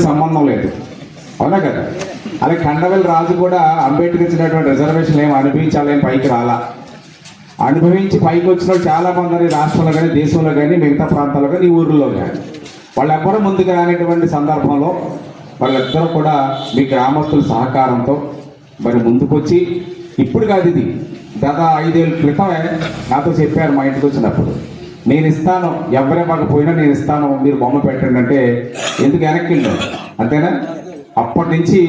సంబంధం లేదు. అవునా కదా? అలాగే కండవల్ రాజు కూడా అంబేద్కర్ ఇచ్చినటువంటి రిజర్వేషన్ ఏమి అనుభవించాలేం పైకి రాలా? అనుభవించి పైకి వచ్చిన చాలా మంది రాష్ట్రంలో కానీ దేశంలో కానీ మిగతా ప్రాంతాల్లో కానీ ఈ ఊర్లో కానీ. వాళ్ళెవ్వరూ ముందుకు రానటువంటి సందర్భంలో వాళ్ళిద్దరూ కూడా మీ గ్రామస్తుల సహకారంతో మరి ముందుకొచ్చి ఇప్పుడు కాదు ఇది. దాదాపు ఐదేళ్ళ క్రితమే నాతో చెప్పారు మా ఇంటికి వచ్చినప్పుడు. నేను ఇస్తాను ఎవరే మాకు పోయినా నేను ఇస్తాను మీరు బొమ్మ పెట్టండి అంటే ఎందుకు వెనక్కి అంతేనా? అప్పటి నుంచి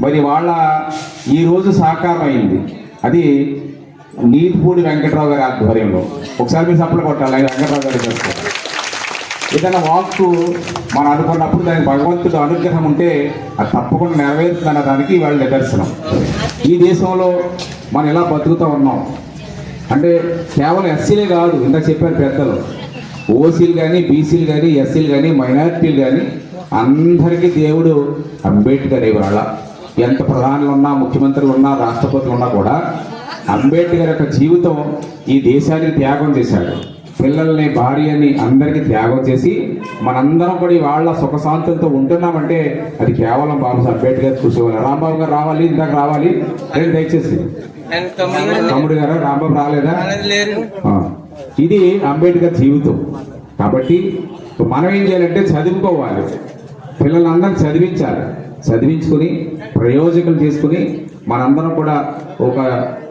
మరి వాళ్ళ ఈ రోజు సహకారం అయింది. అది నీతిపూడి వెంకట్రావు గారి ఆధ్వర్యంలో. ఒకసారి మీరు సప్లై కొట్టాలి వెంకట్రావు గారి చేస్తారు ఏదైనా వాక్కు మనం అనుకున్నప్పుడు దానికి భగవంతుడు అనుగ్రహం ఉంటే అది తప్పకుండా నెరవేరుతుందన్న దానికి వాళ్ళ నిదర్శనం. ఈ దేశంలో మనం ఎలా బతుకుతూ ఉన్నాం? అంటే కేవలం ఎస్సీలే కాదు ఇంత చెప్పారు పెద్దలు. ఓసీలు కానీ బీసీలు కానీ ఎస్సీలు కానీ మైనారిటీలు కానీ అందరికీ దేవుడు అంబేద్కర్ ఇవాళ. ఎంత ప్రధానులు ఉన్నా ముఖ్యమంత్రులు ఉన్నా రాష్ట్రపతులు ఉన్నా కూడా అంబేద్కర్ యొక్క జీవితం ఈ దేశానికి త్యాగం చేశాడు. పిల్లల్ని భార్యని అందరికీ త్యాగం చేసి మనందరం కూడా వాళ్ళ సుఖశాంతులతో ఉంటున్నామంటే అది కేవలం బాబు అంబేద్కర్ కృషి వల్ల రాంబాబు గారు రావాలి ఇందాక రావాలి. అని దయచేసి. తమ్ముడు గారు? రాంబాబు రాలేదా? ఇది అంబేద్కర్ జీవితం. కాబట్టి మనం ఏం చేయాలంటే చదువుకోవాలి. పిల్లలందరినీ చదివించాలి. చదివించుకుని ప్రయోజకులు చేసుకుని మనందరం కూడా ఒక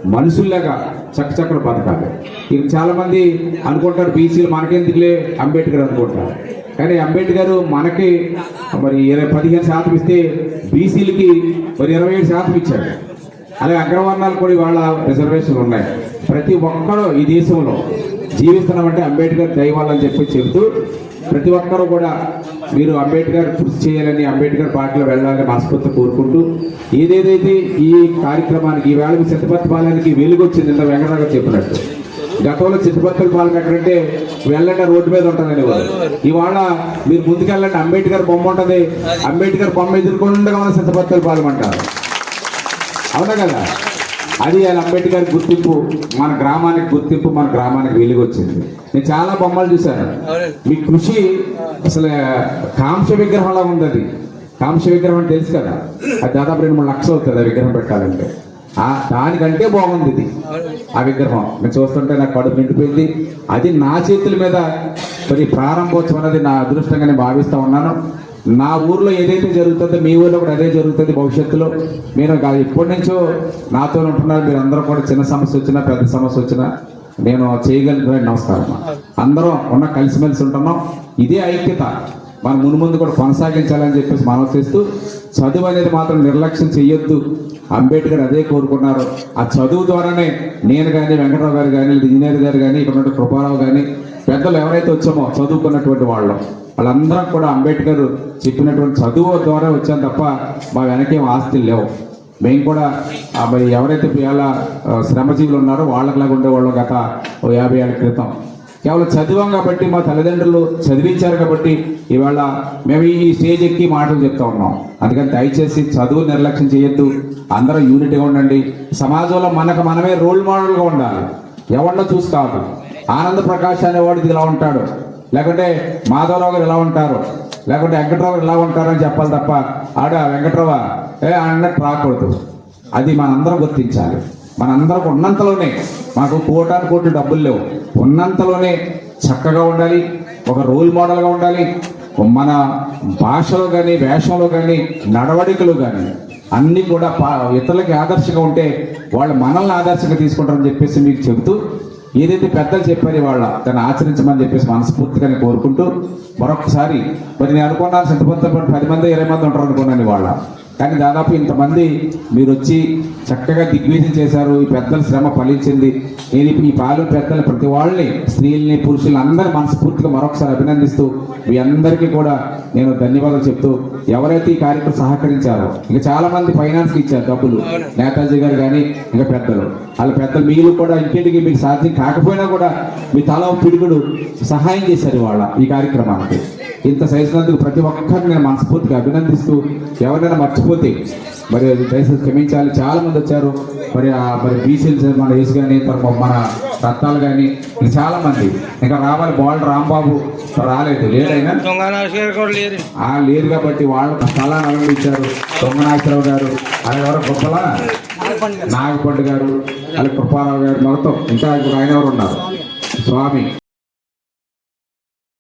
మనుషుల్లాగా చక్కచక్కలు బతకాలి. ఇక చాలా మంది అనుకుంటారు బీసీలు మనకెందుకులే అంబేద్కర్ అనుకుంటారు. కానీ అంబేద్కర్ మనకి మరి ఇరవై పదిహేను శాతం ఇస్తే బీసీలకి మరి ఇరవై ఏడు శాతం ఇచ్చాడు. అలాగే అగ్రవర్ణాలు కూడా ఇవాళ రిజర్వేషన్లు ఉన్నాయి. ప్రతి ఒక్కరూ ఈ దేశంలో జీవిస్తున్నామంటే అంబేద్కర్ దైవాలని చెప్పి చెబుతూ ప్రతి ఒక్కరూ కూడా మీరు అంబేద్కర్ కృషి చేయాలని అంబేద్కర్ పార్టీలో వెళ్ళాలని మనస్ఫూర్తి కోరుకుంటూ ఏదేదైతే ఈ కార్యక్రమానికి ఈవేళ మీ చిత్తపత్తి పాలనకి వెలుగొచ్చింది ఇంత వెంకటరావు చెప్పినట్టు. గతంలో చిత్తపత్తుల పాలన ఎక్కడంటే వెళ్ళండి రోడ్డు మీద ఉంటుందని వాళ్ళు ఇవాళ మీరు ముందుకెళ్ళండి అంబేద్కర్ బొమ్మ ఉంటుంది. అంబేద్కర్ బొమ్మ ఎదుర్కొండగా ఉన్న చిత్తపత్తుల పాలన అంటారు. అవునా కదా? అది ఆయన అంబేద్కర్ గుర్తింపు మన గ్రామానికి గుర్తింపు మన గ్రామానికి వెలుగు వచ్చింది నేను చాలా బొమ్మలు చూశాను. మీ కృషి అసలు కాంస విగ్రహంలా ఉంది అది కాంస విగ్రహం అంటే తెలుసు కదా? అది దాదాపు రెండు మూడు లక్షలు అవుతుంది ఆ విగ్రహం పెట్టాలంటే. ఆ దానికంటే బాగుంది ఇది. ఆ విగ్రహం. నేను చూస్తుంటే నాకు కడుపు నిండిపోయింది. అది నా చేతుల మీద మరి ప్రారంభోత్సవం అనేది నా అదృష్టంగా నేను భావిస్తా ఉన్నాను. నా ఊర్లో ఏదైతే జరుగుతుందో మీ ఊర్లో కూడా అదే జరుగుతుంది భవిష్యత్తులో. మీరు ఎప్పటి నుంచో నాతో ఉంటున్నారు. మీరు అందరూ కూడా చిన్న సమస్య వచ్చినా పెద్ద సమస్య వచ్చినా నేను చేయగలిగిన నమస్కారం. అందరం ఉన్న కలిసిమెలిసి ఉంటున్నాం. ఇదే ఐక్యత. మనం మును ముందు కూడా కొనసాగించాలని చెప్పేసి మనం చేస్తూ చదువు అనేది మాత్రం నిర్లక్ష్యం చెయ్యొద్దు. అంబేద్కర్ అదే కోరుకున్నారు. ఆ చదువు ద్వారానే నేను కానీ వెంకటరావు గారు కానీ ఇంజనీర్ గారు కానీ ఇక్కడ ఉన్న కృపారావు కానీ పెద్దలు ఎవరైతే వచ్చామో చదువుకున్నటువంటి వాళ్ళం వాళ్ళందరం కూడా అంబేద్కర్ చెప్పినటువంటి చదువు ద్వారా వచ్చాం తప్ప మా వెనకేం ఆస్తులు లేవు. మేము కూడా మరి ఎవరైతే ఇవాళ శ్రమజీవులు ఉన్నారో వాళ్ళకిలాగా ఉండేవాళ్ళం గత ఓ యాభై ఏళ్ళ క్రితం. కేవలం చదివాం కాబట్టి మా తల్లిదండ్రులు చదివించారు కాబట్టి ఇవాళ మేము ఈ స్టేజ్ ఎక్కి మాటలు చెప్తా ఉన్నాం. అందుకని దయచేసి చదువు నిర్లక్ష్యం చేయొద్దు. అందరూ యూనిట్గా ఉండండి. సమాజంలో మనకు మనమే రోల్ మోడల్గా ఉండాలి. ఎవరినో చూసి కాదు. ఆనంద ప్రకాష్ అనేవాడు ఇలా ఉంటాడు. లేకుంటే మాధవరావు గారు ఇలా ఉంటారు. లేకుంటే వెంకట్రావు గారు ఇలా ఉంటారు అని చెప్పాలి తప్ప ఆడ వెంకట్రావ? ఏ అన్నట్టు రాకూడదు. అది మనందరం గుర్తించాలి. మనందరం ఉన్నంతలోనే మాకు కోటాను కోట్లు డబ్బులు లేవు. ఉన్నంతలోనే చక్కగా ఉండాలి ఒక రోల్ మోడల్గా ఉండాలి మన భాషలో కానీ వేషంలో కానీ నడవడికలు కానీ అన్నీ కూడా పా- ఇతరులకి ఆదర్శంగా ఉంటే వాళ్ళు మనల్ని ఆదర్శంగా తీసుకుంటారని చెప్పేసి మీకు చెబుతూ ఏదైతే పెద్దలు చెప్పారు వాళ్ళ దాన్ని ఆచరించమని చెప్పేసి మనస్ఫూర్తిగా కోరుకుంటూ మరొకసారి మరి నేను అనుకున్నాను సింతపంతో పది మంది ఇరవై మంది ఉంటారు అనుకున్నాను వాళ్ళ. కానీ దాదాపు ఇంతమంది మీరు వచ్చి చక్కగా దిగ్విజయం చేశారు. ఈ పెద్దల శ్రమ ఫలించింది. నేను ఇప్పుడు ఈ పాలు పెద్దల ప్రతి వాళ్ళని స్త్రీల్ని పురుషుల్ని అందరి మనస్ఫూర్తిగా మరొకసారి అభినందిస్తూ మీ అందరికీ కూడా నేను ధన్యవాదాలు చెప్తూ ఎవరైతే ఈ కార్యక్రమం సహకరించారో ఇంకా చాలా మంది ఫైనాన్స్కి ఇచ్చారు డబ్బులు. నేతాజీ గారు కానీ ఇంకా పెద్దలు. వాళ్ళ పెద్దలు మీరు కూడా ఇంటింటికి మీకు సాధ్యం కాకపోయినా కూడా మీ తల పిడుగుడు సహాయం చేశారు వాళ్ళ ఈ కార్యక్రమానికి. ఇంత చేసినందుకు ప్రతి ఒక్కరిని నేను మనస్ఫూర్తిగా అభినందిస్తూ ఎవరైనా మర్చిపో మర్చిపోతే మరి దయచేసి క్షమించాలి. చాలా మంది వచ్చారు. మరి మరి బీసీలు మన వేసి కానీ మన రత్నాలు కానీ ఇంకా చాలా మంది ఇంకా రావాలి బాల్ రాంబాబు. రాలేదు. లేడైనా? ఆ లేరు కాబట్టి వాళ్ళు స్థలాన్ని అనుభవించారు దొంగనాథరావు గారు. ఆయన ఎవరో? గొప్పలా? నాగపండు గారు. అలాగే కృపారావు గారు మొత్తం. ఇంకా ఇప్పుడు ఆయన ఎవరు ఉన్నారు? స్వామి.